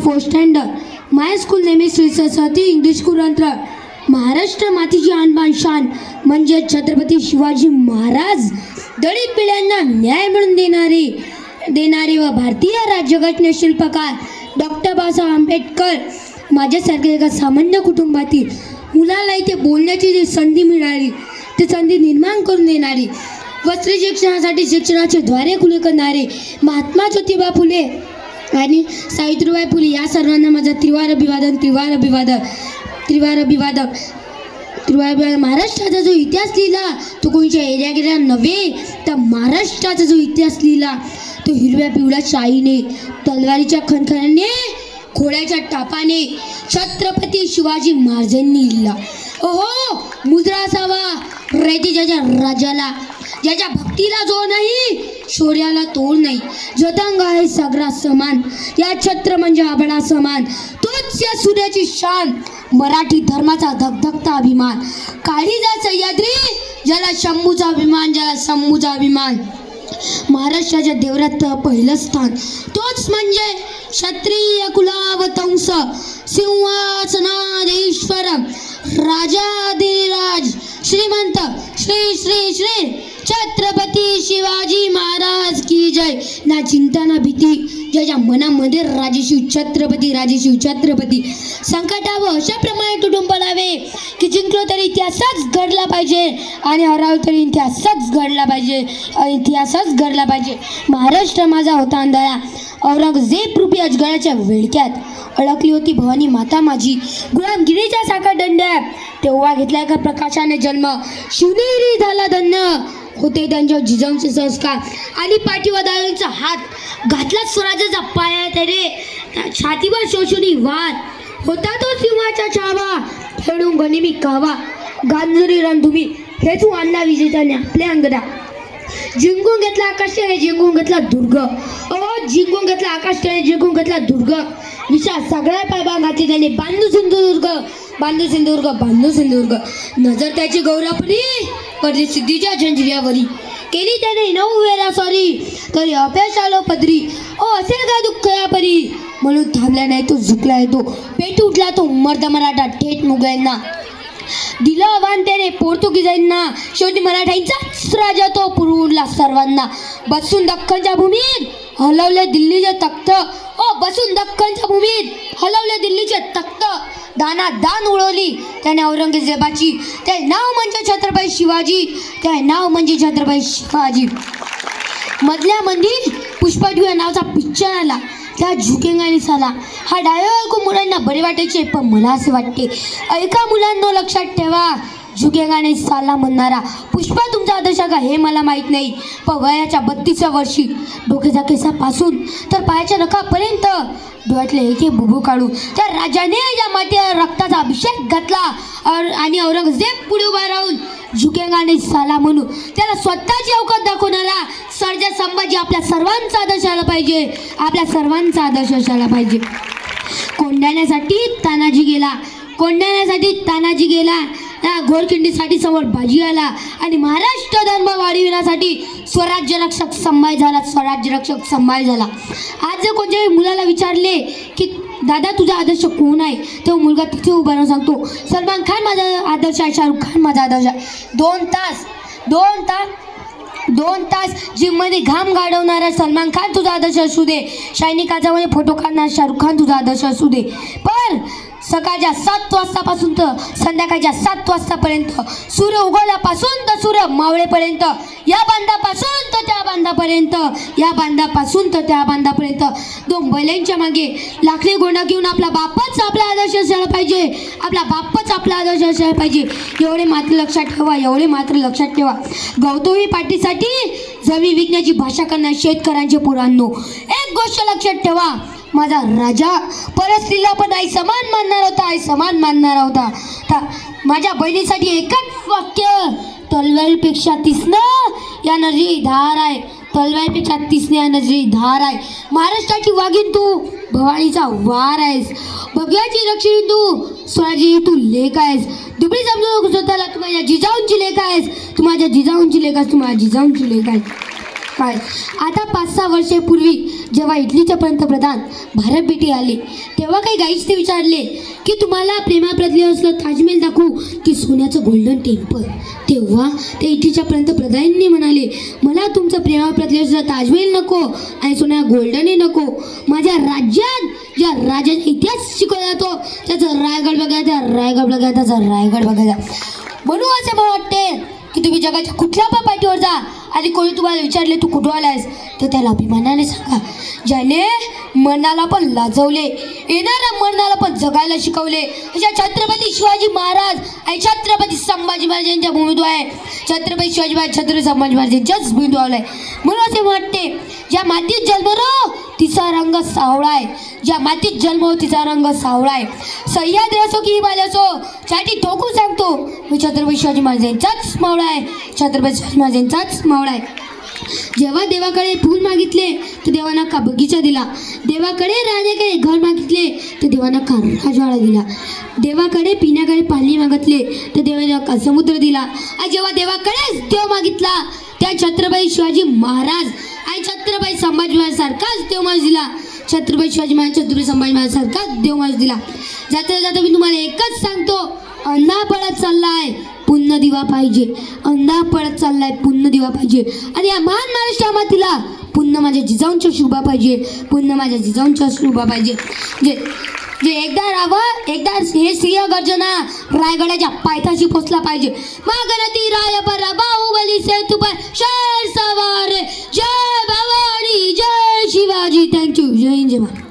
Fourth standard my school नेहमी Shri Saraswati English कुरंत्र महाराष्ट्र मातीची आणबाण शान म्हणजे छत्रपती शिवाजी महाराज दलित पिढ्यांना न्याय म्हणून देणारे देणारे व भारतीय राज्यघटने शिल्पकार डॉक्टर बाबासाहेब आंबेडकर माझ्यासारख्या एका सामान्य कुटुंबातील मुलाला इथे बोलण्याची जी संधी मिळाली ती संधी निर्माण करून देणारी व स्त्री शिक्षणासाठी शिक्षणाचे द्वारे खुले करणारे महात्मा ज्योतिबा फुले आणि सावित्रीबाई फुले या सर्वांना माझा त्रिवार अभिवादन त्रिवार अभिवादन त्रिवार अभिवादक त्रिवार महाराष्ट्राचा जो इतिहास लिहिला तो कोणच्या एरिया गेल्या नव्हे तर महाराष्ट्राचा जो इतिहास लिहिला तो हिरव्या पिवळ्या शाईने तलवारीच्या खणखणाने घोड्याच्या टापाने छत्रपती शिवाजी महाराजांनी लिहिला. ओहो मुद्रा असावा रयते ज्याच्या राजाला ज्याच्या भक्तीला जो नाही शौर्याला तोड नाही. जतंग आहे सगळा समान. या छत्र म्हणजे आबडा समान. तोच या सूर्याची शान. मराठी धर्माचा धगधगता अभिमान. काळीजा सह्याद्री ज्याला शंभूचा अभिमान ज्याला शंभूचा अभिमान. महाराष्ट्राच्या देवरात पहिलं स्थान. तोच म्हणजे क्षत्रिय कुलावतंस सिंहासनाधीश्वर राजाधिराज श्रीमंत. श्री श्री श्री. छत्रपती शिवाजी महाराज की जय. ना चिंता ना भीती ज्याच्या मनामध्ये राजेशिव छत्रपती राजेशिव छत्रपती संकटावं अशाप्रमाणे कुटुंब लावे की जिंकलो तरी इतिहासच घडला पाहिजे आणि हराव तरी इतिहासच घडला पाहिजे. इतिहासच घडला पाहिजे. महाराष्ट्र माझा होता अंधारा. औरंगजेब रूपी अजगराच्या विळक्यात अडकली होती भवानी माता माझी. गुलामगिरीच्या साखर दंड्यात तेव्हा घेतला एका प्रकाशाने जन्म. शिवनेरी झाला धन्य. होते त्यांच्यावर जिजाऊंचे संस्कार. आणि पाठीवादांचा हात घातला स्वराज्याचा पाया त्याने. छातीवर शोषणी वाद होता तो सिंहाचा छावा. खेळून गणिमी कावा. गांजरी रणधुमी हेतू आणला विजेत्याने आपल्या अंगदा. जिंकून घेतला आकाश जिंकून घेतला दुर्ग. अहो जिंकून घेतला आकाश जिंकून घेतला दुर्ग. विशाल सगळ्या पायबा घातली त्याने बांधू सिंधुदुर्ग. बांधू सिंधुदुर्ग बांधू सिंधुदुर्ग. नजर त्याची गौरापरी पडली सिद्धीच्या झंझिऱ्यावरी. केली त्याने नऊ वेळा सॉरी तरी अपयश आलो पदरी. ओ असेल का दुःख या परी म्हणून थांबला नाही तो झुकला तो पेट उठला तो मर्द मराठा थेट मुघलांना. दिलं आव्हान त्याने पोर्तुगीजांना शेवटी मराठ्यांचाच राजा तो पुरवला सर्वांना. बसून दख्खनच्या भूमीत हलवले दिल्लीचे तख्त. ओ बसून दख्खनच्या भूमीत हलवले दिल्लीचे तख्त दाना दान उडवली. त्याने औरंगजेबाची ते नाव म्हणजे छत्रपती शिवाजी ते नाव म्हणजे छत्रपती शिवाजी. मधल्या मंदिर पुष्पा या नावाचा पिक्चर आला. त्या झुकेंगाने साला हा डायलॉग ऐकून मुलांना बरे वाटायचे पण मला असे वाटते. ऐका मुलांनो लक्षात ठेवा. झुके झुकेंगाने साला म्हणणारा पुष्पा तुमचा आदर्श का हे मला माहीत नाही. पण वयाच्या बत्तीसव्या वर्षी डोक्याच्या केसापासून तर पायाच्या नखापर्यंत डोळ्यातले एक एक बुबू काढू त्या राजाने या मातेवर रक्ताचा अभिषेक घातला और- आणि औरंगजेब पुढे उभा राहून झुकेंगाने साला म्हणून त्याला स्वतःची अवकात दाखवणारा सर्जा संभाजी आपल्या सर्वांचा आदर्श आला पाहिजे. आपल्या सर्वांचा आदर्श असायला पाहिजे. कोंडाण्यासाठी तानाजी गेला. कोंडाण्यासाठी तानाजी गेला. घोरखिंडीसाठी समोर बाजी आला. आणि महाराष्ट्र धर्म वाढविण्यासाठी स्वराज्य रक्षक संभाय झाला स्वराज्य रक्षक संभाय झाला. आज जर कोणत्याही मुलाला विचारले की दादा तुझा आदर्श कोण आहे? तो मुलगा तिथे उभा राहून सांगतो सलमान खान माझा आदर्श आहे शाहरुख खान माझा आदर्श आहे. दोन तास दोन तास दोन तास जिममध्ये घाम गाडवणारा सलमान खान तुझा आदर्श असू दे. शायनी काजामध्ये फोटो काढणारा शाहरुख खान तुझा आदर्श असू दे. पण सकाळच्या सात वाजतापासून तर संध्याकाळच्या सात वाजतापर्यंत सूर्य उगवल्यापासून तर सूर्य मावळेपर्यंत या बांधापासून तर त्या बांधापर्यंत या बांधापासून तर त्या बांधापर्यंत. दोन बैलांच्या मागे लाकडी गोंडा घेऊन आपला बापच आपला आदर्श असायला पाहिजे. आपला बापच आपला आदर्श असायला पाहिजे. एवढे मात्र लक्षात ठेवा एवढे मात्र लक्षात ठेवा. गौतमी पाठीसाठी जमीन विकण्याची भाषा करणार शेतकऱ्यांचे पुरांनो एक गोष्ट लक्षात ठेवा. माझा राजा परस्त्रीला पण आई समान मानणार होता आई समान मानणार होता. था- माझ्या बहिणीसाठी एकच वाक्य तलवारीपेक्षा तीसनं या नजरी धार आहे. तलवारीपेक्षा तीसने या नजरी धार आहे. महाराष्ट्राची वाघीण तू भवानीचा वार आहेस. भगव्याची रक्षणी तू स्वराजी तू लेख आहेस. दुबळी समजू नको स्वतःला तू माझ्या जिजाऊंची लेख आहेस. तू माझ्या जिजाऊंची लेख आहेस तू माझ्या जिजाऊंची लेख आहेस. काय आता पाच सहा वर्षापूर्वी जेव्हा इटलीचे पंतप्रधान भारत भेटी आले तेव्हा काही गाईच ते विचारले की तुम्हाला प्रेमाप्रदले असलं ताजमहल दाखवू की सोन्याचं गोल्डन टेम्पल तेव्हा ते इटलीच्या पंतप्रधानांनी म्हणाले मला तुमचं प्रेमाप्रदले असलं ताजमहल नको आणि सोन्या गोल्डनही नको. माझ्या राज्यात ज्या राज्याचा इतिहास शिकवला जातो त्याचा रायगड बघायचा रायगड बघायचा त्याचा रायगड बघायचा म्हणून असं मला वाटते की तुम्ही जगाच्या कुठल्या पण पाठीवर जा आणि कोणी तुम्हाला विचारले तू कुठं आलायस? तर त्याला अभिमानाने सांगा ज्याने मनाला पण लाजवले येणाऱ्या मनाला पण जगायला शिकवले. अशा छत्रपती शिवाजी महाराज आणि छत्रपती संभाजी महाराज यांच्या आहे. छत्रपती शिवाजी महाराज छत्रपती संभाजी महाराज यांच्याच भूमीद्वार आहे. म्हणून असे वाटते ज्या मातीत जन्मलो तिचा रंग सावळा आहे. ज्या मातीत जन्म तिचा रंग सावळा आहे. सह्याद्री असो की हिमालय असो छाती ठोकून सांगतो मी छत्रपती शिवाजी महाराजांचाच मावळा आहे. छत्रपती शिवाजी महाराजांचाच मावळा आहे. जेव्हा देवाकडे फूल मागितले तर देवाना का बगीचा दिला? देवाकडे राहण्याकडे घर मागितले तर देवाना का राजवाडा दिला? देवाकडे पिण्याकडे पाणी मागितले तर देवाना का समुद्र दिला? आणि जेव्हा देवाकडेच देव मागितला त्या छत्रपती शिवाजी महाराज छत्रपती संभाजी महाराज सारखाच देव माणूस दिला. छत्रपती शिवाजी महाराज छत्रपती संभाजी महाराज सारखाच देव माणूस दिला. जाता जाता मी तुम्हाला एकच सांगतो अंधा पडत चाललाय पुण्य दिवा पाहिजे. अंधा पडत चाललाय पुण्य दिवा पाहिजे. आणि या महान महाराष्ट्र मातीला पुण्य माझ्या जिजाऊंच्या शुभा पाहिजे. पुण्य माझ्या जिजाऊंच्या शुभा पाहिजे. जे जे एकदा राव एकदा हे सिंह गर्जना रायगडाच्या पायथाशी पोचला पाहिजे. मागणती राय पर बाहुबली सेतू पर शहर सवार. Jai Bhavani Jai Shivaji thank you Jai Hind Jai Maharaj